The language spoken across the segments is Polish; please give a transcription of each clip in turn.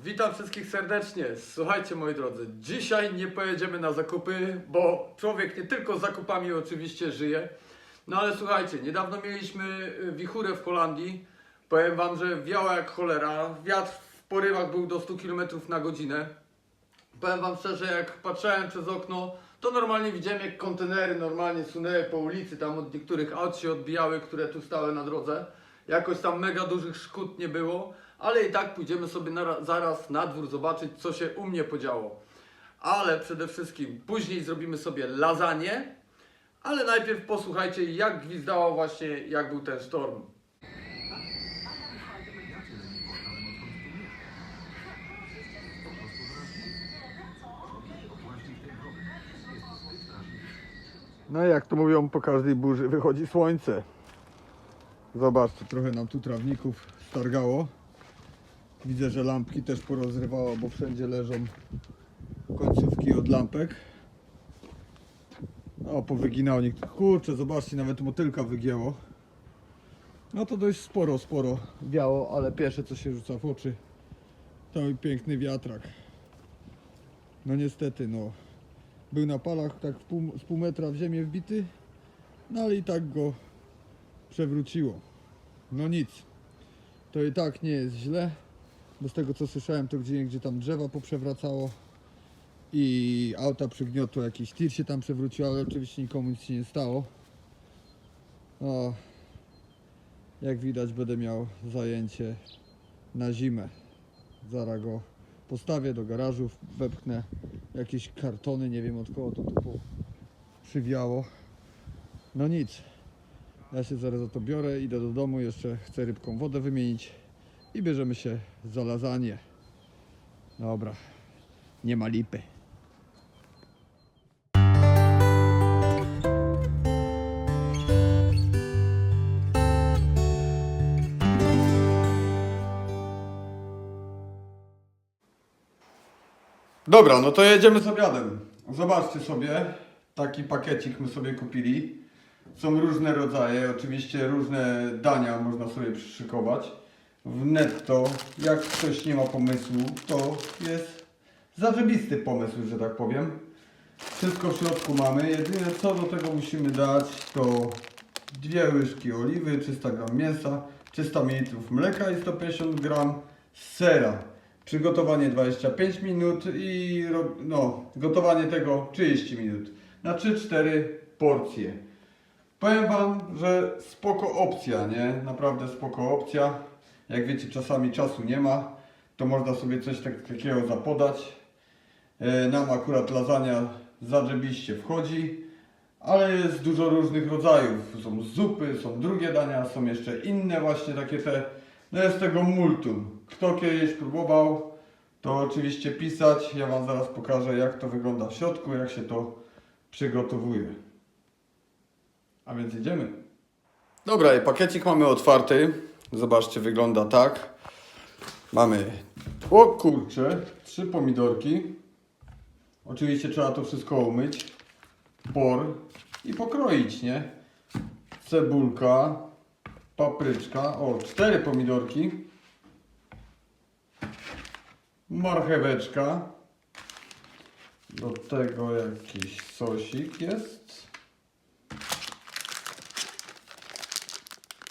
Witam wszystkich serdecznie. Słuchajcie moi drodzy, dzisiaj nie pojedziemy na zakupy, bo człowiek nie tylko zakupami oczywiście żyje. No ale słuchajcie, niedawno mieliśmy y, wichurę w Holandii. Powiem wam, że wiała jak cholera. Wiatr w porywach był do 100 km na godzinę. Powiem wam szczerze, jak patrzyłem przez okno, to normalnie widziałem jak kontenery normalnie sunęły po ulicy, tam od niektórych aut się odbijały, które tu stały na drodze. Jakoś tam mega dużych szkód nie było, ale i tak pójdziemy sobie na, zaraz na dwór zobaczyć, co się u mnie podziało. Ale przede wszystkim później zrobimy sobie lasagne, ale najpierw posłuchajcie, jak gwizdało właśnie, jak był ten sztorm. No jak to mówią, po każdej burzy wychodzi słońce. Zobaczcie, trochę nam tu trawników stargało. Widzę, że lampki też porozrywało, bo wszędzie leżą końcówki od lampek. O, powyginało niektórych. Kurczę, zobaczcie, nawet motylka wygięło. No to dość sporo, sporo wiało, ale pierwsze co się rzuca w oczy to piękny wiatrak. No niestety, no. Był na palach tak pół, z pół metra w ziemię wbity, no ale i tak go przewróciło. No nic. To i tak nie jest źle, bo z tego co słyszałem to gdzie gdzie tam drzewa poprzewracało i auta przygniotło, jakiś tir się tam przewrócił, ale oczywiście nikomu nic się nie stało. O, jak widać będę miał zajęcie na zimę. Zaraz go postawię do garażu, wepchnę jakieś kartony, nie wiem od kogo to tu przywiało. No nic. Ja się zaraz za to biorę, idę do domu, jeszcze chcę rybką wodę wymienić i bierzemy się za lasagne. Dobra, nie ma lipy. Dobra, no to jedziemy z obiadem. Zobaczcie sobie, taki pakiecik my sobie kupili. Są różne rodzaje, oczywiście różne dania można sobie przyszykować. W netto, jak ktoś nie ma pomysłu, to jest zarzebisty pomysł, że tak powiem. Wszystko w środku mamy. Jedyne co do tego musimy dać to dwie łyżki oliwy, 300 gram mięsa, 300 ml mleka i 150 gram sera. Przygotowanie 25 minut i no, gotowanie tego 30 minut. Na 3-4 porcje. Powiem Wam, że spoko opcja, nie? Naprawdę spoko opcja. Jak wiecie, czasami czasu nie ma, to można sobie coś tak, takiego zapodać. E, Nam akurat lasagna zadrzebiście wchodzi, ale jest dużo różnych rodzajów. Są zupy, są drugie dania, są jeszcze inne właśnie takie te. No jest tego multum. Kto kiedyś próbował, to oczywiście pisać. Ja Wam zaraz pokażę jak to wygląda w środku, jak się to przygotowuje. A więc jedziemy. Dobra, i pakiecik mamy otwarty. Zobaczcie, wygląda tak. Mamy, o kurczę, trzy pomidorki. Oczywiście trzeba to wszystko umyć. Por i pokroić, nie? Cebulka, papryczka, o, cztery pomidorki. Marcheweczka. Do tego jakiś sosik jest.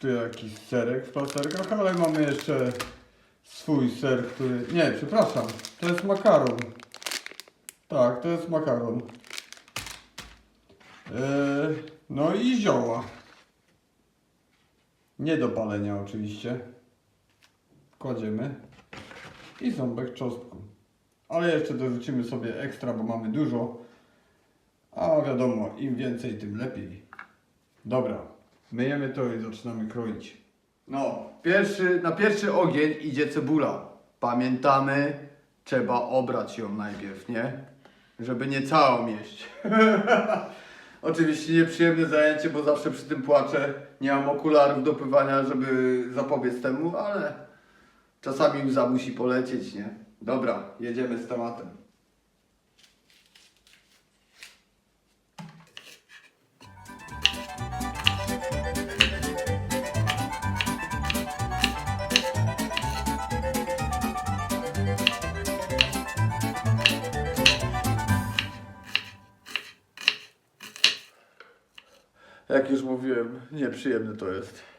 Tu jakiś serek w plasterkach, ale mamy jeszcze swój ser, który... Nie, przepraszam, to jest makaron. Tak, to jest makaron. Eee, no i zioła. Nie do palenia oczywiście. Kładziemy. I ząbek czosnku. Ale jeszcze dorzucimy sobie ekstra, bo mamy dużo. A wiadomo, im więcej, tym lepiej. Dobra, myjemy to i zaczynamy kroić. No, pierwszy, na pierwszy ogień idzie cebula. Pamiętamy, trzeba obrać ją najpierw, nie? Żeby nie całą jeść. Oczywiście nieprzyjemne zajęcie, bo zawsze przy tym płaczę. Nie mam okularów do pływania, żeby zapobiec temu, ale czasami łza musi polecieć, nie? Dobra, jedziemy z tematem. Jak już mówiłem, nieprzyjemne to jest.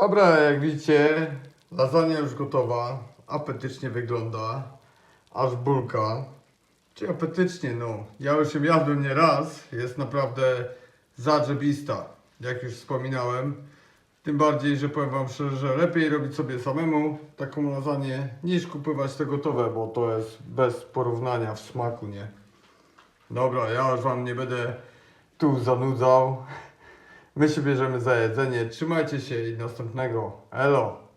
Dobra, jak widzicie, lasagna już gotowa. Apetycznie wygląda. Aż bulka. Czy apetycznie, no. Ja już ją jadłem nie raz. Jest naprawdę zadrzebista, jak już wspominałem. Tym bardziej, że powiem Wam szczerze, że lepiej robić sobie samemu taką lasagne niż kupować te gotowe, bo to jest bez porównania w smaku, nie? Dobra, ja już Wam nie będę tu zanudzał. My się bierzemy za jedzenie. Trzymajcie się i następnego. Elo!